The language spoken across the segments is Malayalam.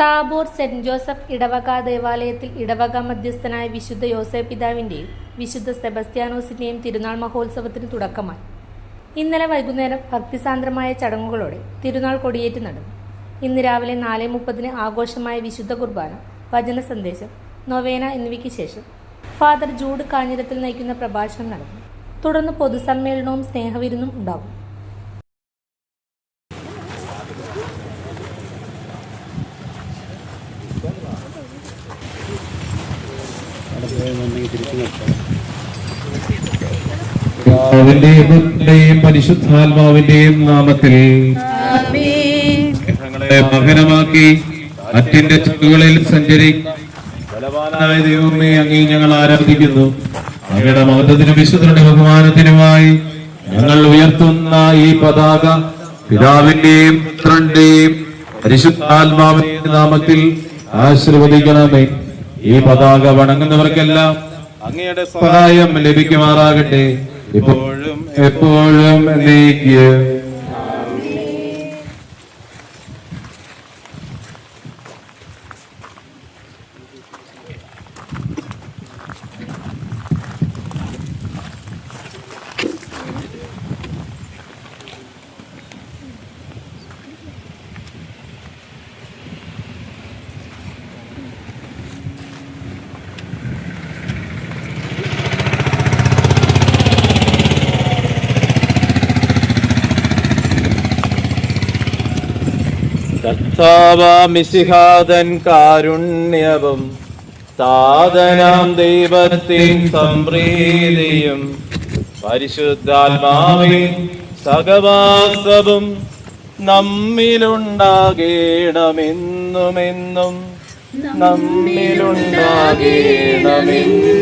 താബോർ സെന്റ് ജോസഫ് ഇടവക ദേവാലയത്തിൽ ഇടവക മധ്യസ്ഥനായ വിശുദ്ധ യോസഫ് പിതാവിന്റെയും വിശുദ്ധ സെബസ്ത്യാനോസിന്റെയും തിരുനാൾ മഹോത്സവത്തിന് തുടക്കമായി. ഇന്നലെ വൈകുന്നേരം ഭക്തിസാന്ദ്രമായ ചടങ്ങുകളോടെ തിരുനാൾ കൊടിയേറ്റ് നടന്നു. ഇന്ന് രാവിലെ നാല് മുപ്പതിന് ആഘോഷമായ വിശുദ്ധ കുർബാന വചന സന്ദേശം നൊവേന എന്നിവയ്ക്ക് ശേഷം ഫാദർ ജൂഡ് കാഞ്ഞിരത്തിൽ നയിക്കുന്ന പ്രഭാഷണം നടന്നു. തുടർന്ന് പൊതുസമ്മേളനവും സ്നേഹവിരുന്നും ഉണ്ടാകും. പിതാവിന്റെയും പുത്രന്റെയും പരിശുദ്ധാത്മാവിന്റെയും നാമത്തിൽ ഞങ്ങളെ മകനമാക്കി അറ്റിന്റെ ചുറ്റുകളിൽ സഞ്ചരി ബലവാനായ ദൈവമേ അങ്ങേ ഞങ്ങൾ ആരാധിക്കുന്നു അങ്ങയുടെ മഹത്വത്തിനും വിശുദ്ധരുടെ ബഹുമാനത്തിനുമായി ഞങ്ങൾ ഉയർത്തുന്ന ഈ പതാക പിതാവിന്റെയും പുത്രന്റെയും പരിശുദ്ധാത്മാവിന്റെ നാമത്തിൽ ആശീർവദിക്കണമേ. ഈ പതാക വണങ്ങുന്നവർക്കെല്ലാം അങ്ങയുടെ സഹായം ലഭിക്കുമാറാകട്ടെ. എപ്പോഴും എപ്പോഴും എന്നേക്ക് കർത്താവാമിശിഹാതൻ കാരുണ്യവും താതനാം ദൈവത്തിൻ സംപ്രീതിയും പരിശുദ്ധാത്മാവിൻ സഹവാസവും നമ്മിലുണ്ടാകേണമെന്നുമെന്നും നമ്മിലുണ്ടാകേണമെന്നുമെന്നും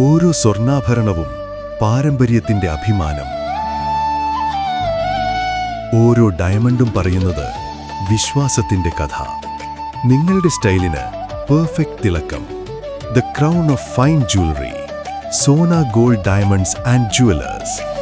ഓരോ സ്വർണാഭരണവും പാരമ്പര്യത്തിന്റെ അഭിമാനം. ഓരോ ഡയമണ്ടും പറയുന്നത് വിശ്വാസത്തിന്റെ കഥ. നിങ്ങളുടെ സ്റ്റൈലിന് പെർഫെക്റ്റ് തിളക്കം. The crown of fine jewellery Sona gold diamonds and jewellers